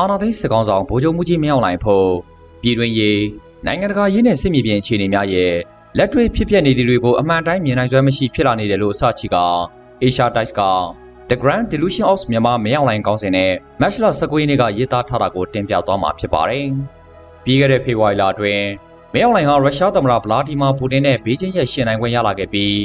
အာဏာသိမ်းစစ်ကောင်ဆောင်ဗိုလ်ချုပ်မှုကြီးမင်းအောင်လှိုင်ဖို့ပြည်တွင်းရေးနိုင်ငံတကာရေးနဲ့စစ်မြေပြင်အခြေအနေများရဲ့လက်တွေ့ဖြစ်ပျက်နေသည်တွေကိုအမှန်တိုင်းမြင်နိုင်စွမ်းမရှိဖြစ်လာနေတယ်လို့အစချီက Asia Times က The Grand Delusion of Myanmar မင်းအောင်လှိုင်ကောင်းစဉ်နဲ့ Match လ19ရက်နေ့ကရေးသားထားတာကိုတင်ပြသွားမှာဖြစ်ပါတယ်။ပြီးခဲ့တဲ့ဖေဖော်ဝါရီလအတွင်းမင်းအောင်လှိုင်ဟာရုရှားသမ္မတဗလာဒီမာပူတင်နဲ့ဘေကျင်းရဲ့ရှင်နိုင်ခွင့်ရလာခဲ့ပြီး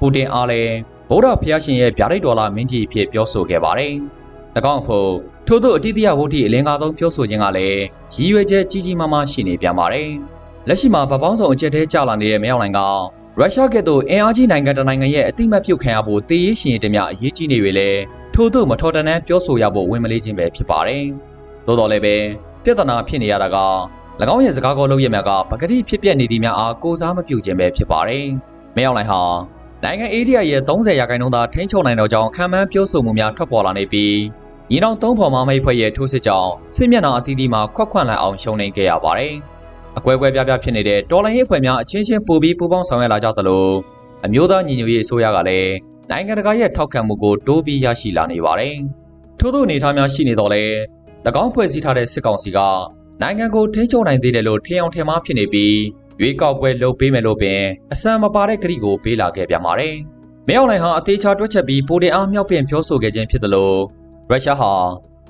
ပူတင်အားလည်းဗုဒ္ဓဖျားရှင်ရဲ့ဗျာဒိတ်ဒေါ်လာမင်းကြီးအဖြစ်ပြောဆိုခဲ့ပါတယ်။၎င်းဖို့ ထို့သောအတိတ်ယဝုဒ္ဓအလင်းကားဆုံးပြောဆိုခြင်းကလည်းရည်ရွယ်ချက်ကြီးကြီးမားမားရှိနေပြန်ပါတယ်။လက်ရှိမှာဗပောင်းဆောင်အကျက်သေးကြလာနေတဲ့မင်းအောင်လှိုင်ကရုရှားကဲ့သို့အင်အားကြီးနိုင်ငံတနိုင်ငံရဲ့အတိမတ်ပြုတ်ခံရဖို့တည်ရရှင်တမျှအရေးကြီးနေပြီလေထို့သို့မထော်တန်တန်းပြောဆိုရဖို့ဝင်မလေးခြင်းပဲဖြစ်ပါတယ်။သို့တော်လည်းပဲပြဿနာဖြစ်နေရတာက၎င်းရဲ့စကားကောလုပ်ရမြကပကတိဖြစ်ပျက်နေသည်များအားကိုစားမပြုခြင်းပဲဖြစ်ပါတယ်။မင်းအောင်လှိုင်ဟာနိုင်ငံအေးဒီယာရဲ့30ရာခိုင်နှုန်းသာထိန်းချုပ်နိုင်တော့ကြောင်းခံမှန်းပြောဆိုမှုများထွက်ပေါ်လာနေပြီး ညီနောင်သုံးဖော်မမိတ်ဖွဲ့ရဲ့ထိုးစစ်ကြောင့်စစ်မျက်နှာအသီးသီးမှာခွက်ခွန့်လိုက်အောင်ရှုံနေခဲ့ရပါတယ်။အကွဲကွဲပြားပြားဖြစ်နေတဲ့တော်လိုင်းရေးအဖွဲ့များအချင်းချင်းပိုပြီးပူးပေါင်းဆောင်ရွက်လာကြသလိုအမျိုးသားညီညွတ်ရေးအစိုးရကလည်းနိုင်ငံတကာရဲ့ထောက်ခံမှုကိုတိုးပြီးရရှိလာနေပါတယ်။ထို့သောအနေအထားများရှိနေတော့လေ၎င်းဖွဲ့စည်းထားတဲ့စစ်ကောင်စီကနိုင်ငံကိုထိန်းချုပ်နိုင်သေးတယ်လို့ထင်အောင်ထင်မှားဖြစ်နေပြီးရွေးကောက်ပွဲလုပ်ပေးမယ်လို့ပင်အစံမပါတဲ့ကတိကိုပေးလာခဲ့ပြန်ပါတယ်။မင်းအောင်လှိုင်ဟာအသေးချာတွက်ချက်ပြီးပိုတင်အားမြောက်ပင်ပြောဆိုခဲ့ခြင်းဖြစ်တယ်လို့ ရုရှားဟာ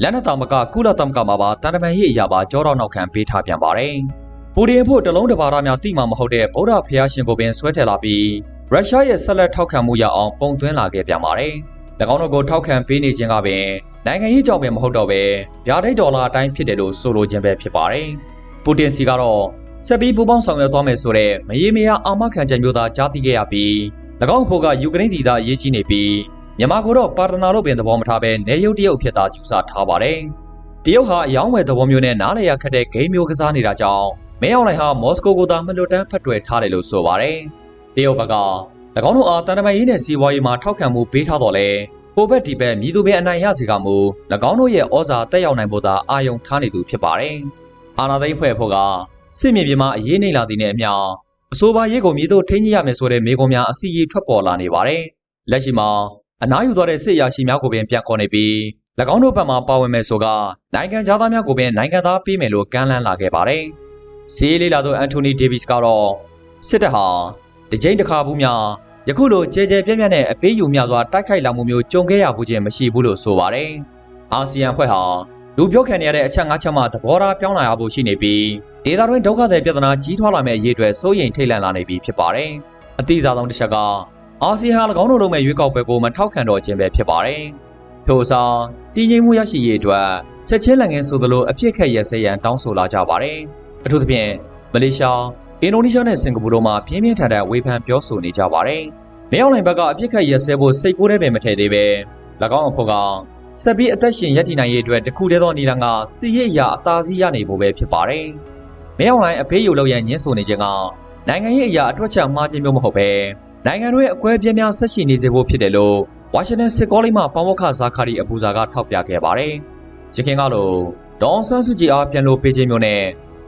လက်နက်တော်မကကုလသမဂ္ဂမှာပါတန်တမန်ရေးအရာပါကြောတော့နောက်ခံပေးထားပြန်ပါတယ်။ပူတင်ဖို့တလုံးတပါးသားများတိမှမဟုတ်တဲ့ဗုဒ္ဓဖျားရှင်ကိုပင်ဆွဲထည့်လာပြီးရုရှားရဲ့ဆက်လက်ထောက်ခံမှုရအောင်ပုံသွင်းလာခဲ့ပြန်ပါတယ်။၎င်းတို့ကိုထောက်ခံပေးနေခြင်းကပင်နိုင်ငံရေးကြောင့်ပင်မဟုတ်တော့ပဲဗျာဒိတ်ဒေါ်လာအတိုင်းဖြစ်တယ်လို့ဆိုလိုခြင်းပဲဖြစ်ပါတယ်။ပူတင်စီကတော့ဆက်ပြီးပူပေါင်းဆောင်ရွက်သွားမယ်ဆိုတဲ့မရေမရအာမခံချက်မျိုးသာကြားသိခဲ့ရပြီး၎င်းဖို့ကယူကရိန်းဒေသအရေးကြီးနေပြီး မြန်မာကိုတော့ပါတနာလို့ပင်သဘောမထားပဲနေရုပ်တရုပ်ဖြစ်တာယူဆထားပါတယ်။တရုတ်ဟာအယောင်းဝယ်သဘောမျိုးနဲ့နားလည်ရခက်တဲ့ဂိမ်းမျိုးကစားနေတာကြောင့်မင်းအောင်လှိုင်ဟာမော်စကိုကိုသာမလွတ်တမ်းဖတ်တွယ်ထားတယ်လို့ဆိုပါတယ်။တရုတ်ဘက်က၎င်းတို့အားတန်တမာရေးနဲ့စီးပွားရေးမှာထောက်ခံမှုပေးထားတော့လဲဟိုဘက်ဒီဘက်မြည်သူပင်အနိုင်ရစေကမူ၎င်းတို့ရဲ့ဩဇာတက်ရောက်နိုင်ဖို့သာအာယုံထားနေသူဖြစ်ပါတယ်။အာနာသိန်းဖွဲ့ဖို့ကစစ်မြေပြင်မှာအရေးနှိမ့်လာသည်နဲ့အမျှအဆိုပါရေးကိုမြည်သူထိန်းကြီးရမယ်ဆိုတဲ့မေကွန်များအစီအီထွက်ပေါ်လာနေပါတယ်။လက်ရှိမှာ အနားယူသွားတဲ့စစ်ရာရှိများကိုပင်ပြန်ခေါ်နေပြီး၎င်းတို့ဘက်မှပါဝင်မယ်ဆိုကနိုင်ငံသားများကိုပင်နိုင်ငံသားပေးမယ်လို့ကမ်းလှမ်းလာခဲ့ပါတယ်။စီးလေးလာသောအန်တိုနီဒေးဗစ်ကတော့စစ်တပ်ဟာတကြိမ်တစ်ခါဘူးများယခုလိုကြဲကြဲပြန့်ပြန့်နဲ့အပေးယူများစွာတိုက်ခိုက်လာမှုမျိုးကြုံခဲ့ရမှုချင်းမရှိဘူးလို့ဆိုပါတယ်။အာဆီယံဖွဲ့ဟာလူပြောခံနေရတဲ့အချက်၅ချက်မှသဘောထားပြောင်းလာရဖို့ရှိနေပြီးဒေသတွင်းဒုက္ခသည်ပြဿနာကြီးထွားလာမယ့်အရေးအတွက်စိုးရိမ်ထိတ်လန့်လာနေပြီဖြစ်ပါတယ်။အတိအကျဆုံးတစ်ချက်က အာဆီယံ၎င်းတို့လုံးမဲ့ရွေးကောက်ပွဲကိုမထောက်ခံတော့ခြင်းပဲဖြစ်ပါတယ်။ထို့အစားတည်ငြိမ်မှုရရှိရေးအတွက်ချက်ချင်းလက်ငင်းဆိုသလိုအပြစ်ခက်ရစဲရန်တောင်းဆိုလာကြပါတယ်။အထူးသဖြင့်မလေးရှားအင်ဒိုနီးရှားနဲ့စင်ကာပူတို့မှာပြင်းပြင်းထန်ထန်ဝေဖန်ပြောဆိုနေကြပါတယ်။မြောက်လိုင်ဘက်ကအပြစ်ခတ်ရစဲဖို့စိတ်ကူးတဲ့ပင်မထည့်သေးပဲ၎င်းအဖို့ကဆက်ပြီးအသက်ရှင်ရည်တည်နိုင်ရေးအတွက်တခုတည်းသောနီလန်ကစီရည်ရအသာစီးရနေဖို့ပဲဖြစ်ပါတယ်။မြောက်လိုင်အဖေးယူလောက်ရညှင်းဆိုနေခြင်းကနိုင်ငံရေးအရာအတွက်ချက်မှားခြင်းမျိုးမဟုတ်ပဲ နိုင်ငံတွေအကွဲပြဲများဆက်ရှိနေစေဖို့ဖြစ်တယ်လို့ဝါရှင်တန်စစ်ကောလိပ်မှပေါမခဇာခါရီအပူဇာကထောက်ပြခဲ့ပါတယ်။ရခင်ကလို့ဒေါန်ဆန်းစုကြည်အားပြန်လို့ပေးခြင်းမျိုးနဲ့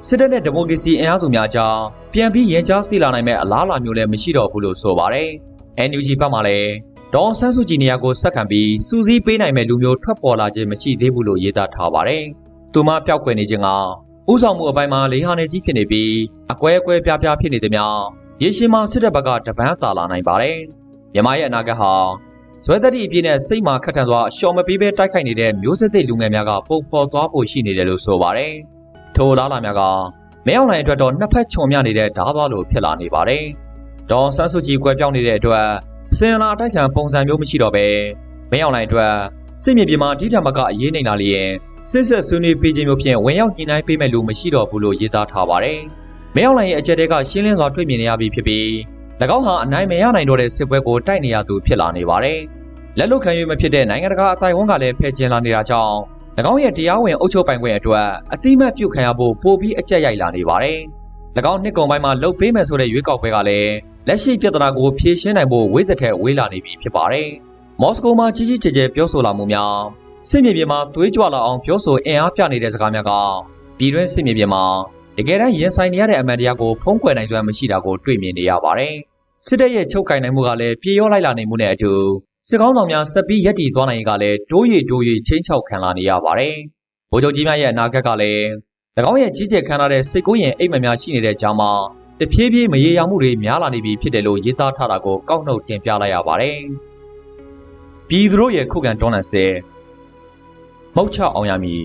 စစ်တပ်နဲ့ဒီမိုကရေစီအင်အားစုများကြားပြန်ပြီးရင်ကြားစီလာနိုင်မဲ့အလားအလာမျိုးလည်းမရှိတော့ဘူးလို့ဆိုပါတယ်။ NUG ဘက်မှလည်းဒေါန်ဆန်းစုကြည်နေရာကိုဆက်ခံပြီးစူးစီးပေးနိုင်မဲ့လူမျိုးထွက်ပေါ်လာခြင်းမရှိသေးဘူးလို့ရေးသားထားပါတယ်။သူမပျောက်ကွယ်နေခြင်းကဥဆောင်မှုအပိုင်းမှာလေးဟာနေကြီးဖြစ်နေပြီးအကွဲအကွဲပြားပြားဖြစ်နေသည်များ ရေရှည်မှာစစ်တပ်ဘက်ကတပန်းတာလာနိုင်ပါတယ်။မြန်မာရဲ့အနာဂတ်ဟာဇွဲသက်တိအပြည့်နဲ့စိတ်မာခက်ထန်စွာအလျှော်မပေးဘဲတိုက်ခိုက်နေတဲ့မျိုးစစ်သိလူငယ်များကပုံဖော်သွားဖို့ရှိနေတယ်လို့ဆိုပါတယ်။ထိုလားလာများကမဲအောင်လိုင်အတွက်တော့နှစ်ဖက်ခြုံမြနေတဲ့ဓားသွားလိုဖြစ်လာနေပါတယ်။ဒေါန်ဆန်းစုကြည်ကွဲပြောင်းနေတဲ့အတွက်စင်လာအတိုက်ခံပုံစံမျိုးမရှိတော့ပဲမဲအောင်လိုင်အတွက်စစ်မြေပြင်မှာဒီထက်မကအရေးနိုင်လာလျင်စစ်ဆက်ဆွေးနွေးပေးခြင်းမျိုးဖြင့်ဝင်ရောက်ညှိနှိုင်းပေးမယ်လို့မရှိတော့ဘူးလို့ရေးသားထားပါတယ်။ မဲအောင်လိုင်ရဲ့အကြက်တဲကရှင်းလင်းစွာတွေ့မြင်နေရပြီဖြစ်ပြီး၎င်းဟာအနိုင်မရနိုင်တော့တဲ့စစ်ပွဲကိုတိုက်နေရသူဖြစ်လာနေပါတယ်။လက်လွတ်ခံရမဖြစ်တဲ့နိုင်ငံတကာအတိုင်းဝန်ကလည်းဖယ်ကျင်လာနေတာကြောင့်၎င်းရဲ့တရားဝင်အုပ်ချုပ်ပိုင်ခွင့်အတွက်အတိမတ်ပြုခံရဖို့ပိုပြီးအကြက်ရိုက်လာနေပါတယ်။၎င်းနှစ်ကုံပိုင်းမှာလှုပ်ပေးမယ်ဆိုတဲ့ရွေးကောက်ပွဲကလည်းလက်ရှိပြဿနာကိုဖြေရှင်းနိုင်ဖို့ဝိသက်ထက်ဝေးလာနေပြီဖြစ်ပါတယ်။မော်စကိုမှာကြီးကြီးကျယ်ကျယ်ပြောဆိုလာမှုများစစ်မြေပြင်မှာသွေးကြွလာအောင်ပြောဆိုအင်အားပြနေတဲ့စကားများကပြည်တွင်းစစ်မြေပြင်မှာ တကယ်တမ်းရင်ဆိုင်နေရတဲ့အမှန်တရားကိုဖုံးကွယ်နိုင်စွမ်းမရှိတာကိုတွေ့မြင်နေရပါတယ်။စစ်တပ်ရဲ့ချုပ်ကင်နိုင်မှုကလည်းပြေရောလိုက်လာနေမှုနဲ့အတူစစ်ကောင်းဆောင်များဆက်ပြီးရက်တည်သွားနိုင်ရင်ကလည်းတိုးရီတိုးရီချင်းချောက်ခံလာနေရပါတယ်။ဗိုလ်ချုပ်ကြီးများရဲ့အနာဂတ်ကလည်း၎င်းရဲ့ကြီးကျယ်ခမ်းနားတဲ့စိတ်ကူးရင်အိမ်မက်များရှိနေတဲ့ကြားမှာတဖြည်းဖြည်းမရေရာမှုတွေများလာနေပြီဖြစ်တယ်လို့ရေးသားထားတာကိုကောက်နှုတ်တင်ပြလိုက်ရပါတယ်။ပြည်သူတို့ရဲ့ခုခံတွန်းလှန်စေမှုတ်ချအောင်ရမည်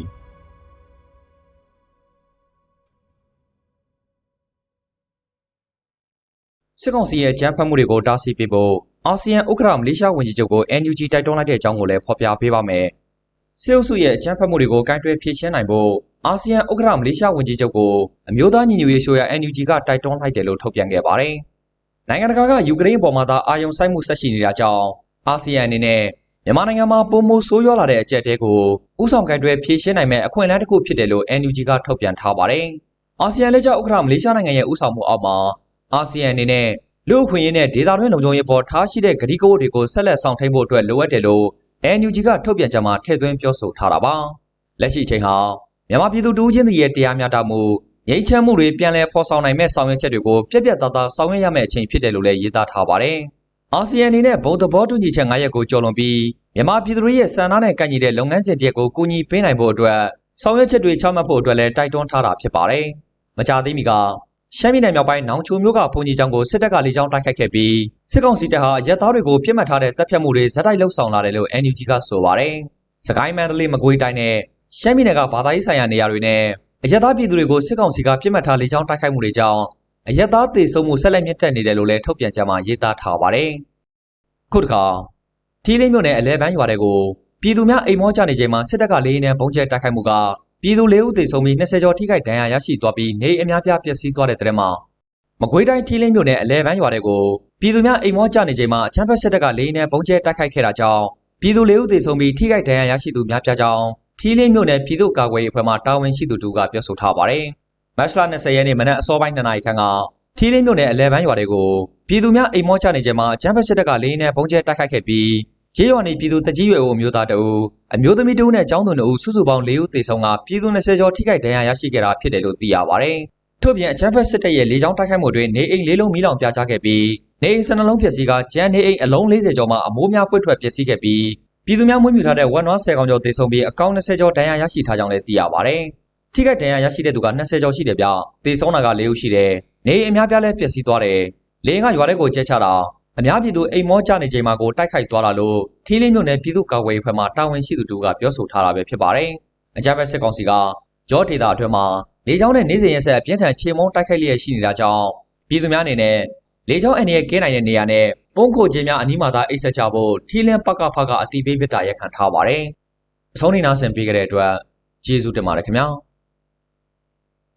စစ်ကောင်စီရဲ့ကြမ်းဖက်မှုတွေကိုတားဆီးပေးဖို့အာဆီယံဥက္ကဋ္ဌမလေးရှားဝန်ကြီးချုပ်ကို NUG တိုက်တွန်းလိုက်တဲ့အကြောင်းကိုလည်းဖော်ပြပေးပါမယ်။စစ်အုပ်စုရဲ့ကြမ်းဖက်မှုတွေကိုကန့်ကွက်ဖြေရှင်းနိုင်ဖို့အာဆီယံဥက္ကဋ္ဌမလေးရှားဝန်ကြီးချုပ်ကိုအမျိုးသားညီညွတ်ရေးဆိုရ NUG ကတိုက်တွန်းလိုက်တယ်လို့ထုတ်ပြန်ခဲ့ပါတယ်။နိုင်ငံတကာကယူကရိန်းပေါ်မှာသာအာရုံစိုက်မှုဆက်ရှိနေတာကြောင့်အာဆီယံအနေနဲ့မြန်မာနိုင်ငံမှာပုံမိုဆိုးရွားလာတဲ့အကြက်တဲကိုဥဆောင်ကန့်ကွက်ဖြေရှင်းနိုင်မဲ့အခွင့်အလမ်းတစ်ခုဖြစ်တယ်လို့ NUG ကထုတ်ပြန်ထားပါတယ်။အာဆီယံလက်ကျဥက္ကဋ္ဌမလေးရှားနိုင်ငံရဲ့ဥဆောင်မှုအောက်မှာ အာဆီယံအနေနဲ့လူအခွင့်အရေးနဲ့ဒေသတွင်းလုံခြုံရေးပေါ်ထားရှိတဲ့ဂတိကဝတ်တွေကိုဆက်လက်ဆောင်ထိန်ဖို့အတွက်လိုအပ်တယ်လို့ NUG ကထုတ်ပြန်ကြမှာထည့်သွင်းပြောဆိုထားတာပါလက်ရှိချိန်ဟာမြန်မာပြည်သူတူးချင်းတွေရဲ့တရားမျှတမှုငြိမ်းချမ်းမှုတွေပြန်လည်ဖော်ဆောင်နိုင်မဲ့ဆောင်ရွက်ချက်တွေကိုပြက်ပြက်သားသားဆောင်ရွက်ရမယ့်အချိန်ဖြစ်တယ်လို့လည်းရေးသားထားပါတယ်အာဆီယံအနေနဲ့ဘုံသဘောတူညီချက်9ရပ်ကိုကျော်လွန်ပြီးမြန်မာပြည်သူတွေရဲ့စံနာနဲ့ကန့်ညီတဲ့လုပ်ငန်းစဉ်တရက်ကိုကူညီပေးနိုင်ဖို့အတွက်ဆောင်ရွက်ချက်တွေချမှတ်ဖို့အတွက်လည်းတိုက်တွန်းထားတာဖြစ်ပါတယ်မကြသေးမီက ရှမ်းပြည်နယ်မြောက်ပိုင်းနောင်ချိုမြို့ကဘုံကြီးကျောင်းကိုစစ်တပ်ကလေကြောင်းတိုက်ခိုက်ခဲ့ပြီးစစ်ကောင်စီတပ်ဟာရဲသားတွေကိုပြစ်မှတ်ထားတဲ့တပ်ဖြတ်မှုတွေဇက်တိုက်လှုပ်ဆောင်လာတယ်လို့ NUG ကဆိုပါတယ်။စကိုင်းမန္တလေးမကွေးတိုင်းနဲ့ရှမ်းပြည်နယ်ကဘာသာရေးဆိုင်ရာနေရာတွေနဲ့အရက်သားပြည်သူတွေကိုစစ်ကောင်စီကပြစ်မှတ်ထားလေကြောင်းတိုက်ခိုက်မှုတွေကြောင့်အရက်သားတေဆုံးမှုဆက်လက်မြင့်တက်နေတယ်လို့လည်းထုတ်ပြန်ကြမှာရေးသားထားပါတယ်။ခုတစ်ခါထီးလင်းမြို့နယ်အလဲပန်းရွာတွေကိုပြည်သူများအိမ်မောကြနေချိန်မှာစစ်တပ်ကလေရင်နဲ့ပုံကျဲတိုက်ခိုက်မှုက ပြည်သူ၄ဦးသေဆုံးပြီး20ကျော်ထိခိုက်ဒဏ်ရာရရှိသွားပြီးနေအများပြားပျက်စီးသွားတဲ့တဲ့မှာမကွေးတိုင်းထီးလင်းမြို့နယ်အလဲပန်းရွာတွေကိုပြည်သူများအိမ်မောကြနေချိန်မှာအချမ်းဖက်စစ်တပ်ကလေရင်နဲ့ပုံကျဲတိုက်ခိုက်ခဲ့တာကြောင့်ပြည်သူ၄ဦးသေဆုံးပြီးထိခိုက်ဒဏ်ရာရရှိသူများပြားကြောင်းထီးလင်းမြို့နယ်ပြည်သူ့ကာကွယ်ရေးအဖွဲ့မှတာဝန်ရှိသူတို့ကပြောဆိုထားပါတယ်။မတ်လ20ရက်နေ့မနက်အစောပိုင်း2နာရီခန့်ကထီးလင်းမြို့နယ်အလဲပန်းရွာတွေကိုပြည်သူများအိမ်မောကြနေချိန်မှာအချမ်းဖက်စစ်တပ်ကလေရင်နဲ့ပုံကျဲတိုက်ခိုက်ခဲ့ပြီး ကျေးရွာနေပြည်သူတကြီးရွယ်ဦးမျိုးသားတအူအမျိုးသမီးတဦးနဲ့ကျောင်းသူနှစ်ဦးစုစုပေါင်း၄ဦးသေဆုံးကပြည်သူ20ကျော်ထိခိုက်ဒဏ်ရာရရှိခဲ့တာဖြစ်တယ်လို့သိရပါတယ်။ထို့ပြင်အချမ်းဖက်စစ်တပ်ရဲ့လေကြောင်းတိုက်ခိုက်မှုတွေနေအိမ်လေးလုံးမီးလောင်ပြာကျခဲ့ပြီးနေအိမ်12လုံးပျက်စီးကကျန်းနေအိမ်အလုံး40ကျော်မှအမိုးများပွင့်ထွက်ပျက်စီးခဲ့ပြီးပြည်သူများမွေးမြူထားတဲ့ဝက်နွား10ကောင်ကျော်သေဆုံးပြီးအကောင့်20ကျော်ဒဏ်ရာရရှိထားကြောင်းလည်းသိရပါတယ်။ထိခိုက်ဒဏ်ရာရရှိတဲ့သူက20ကျော်ရှိတယ်ဗျ။သေဆုံးတာက4ဦးရှိတယ်။နေအိမ်အများပြားလည်းပျက်စီးသွားတယ်။လေရင်ကရွာထဲကိုကျဲချတာ အများပြည်သူအိမ်မောကြနေချိန်မှာကိုတိုက်ခိုက်သွားတာလို့ထီးလင်းမြို့နယ်ပြည်သူ့ကာကွယ်ရေးဖွဲ့မှတာဝန်ရှိသူတို့ကပြောဆိုထားတာပဲဖြစ်ပါတယ်။အကြမ်းဖက်စစ်ကောင်စီကကြောဒေတာအတွင်းမှာလေကြောင်းနဲ့နေစဉ်ရက်ဆက်အပြင်းထန်ခြေမုံတိုက်ခိုက်လျက်ရှိနေတာကြောင့်ပြည်သူများအနေနဲ့လေကြောင်းအနေနဲ့ကင်းနိုင်တဲ့နေရာနဲ့ပုံခိုခြင်းများအနီးမှာသာအိတ်ဆက်ကြဖို့ထီးလင်းပကဖကအတိပေးပြတာရက်ခံထားပါတယ်။အဆုံးနေနာဆင်ပေးကြတဲ့အတွက်ကျေးဇူးတင်ပါတယ်ခင်ဗျာ။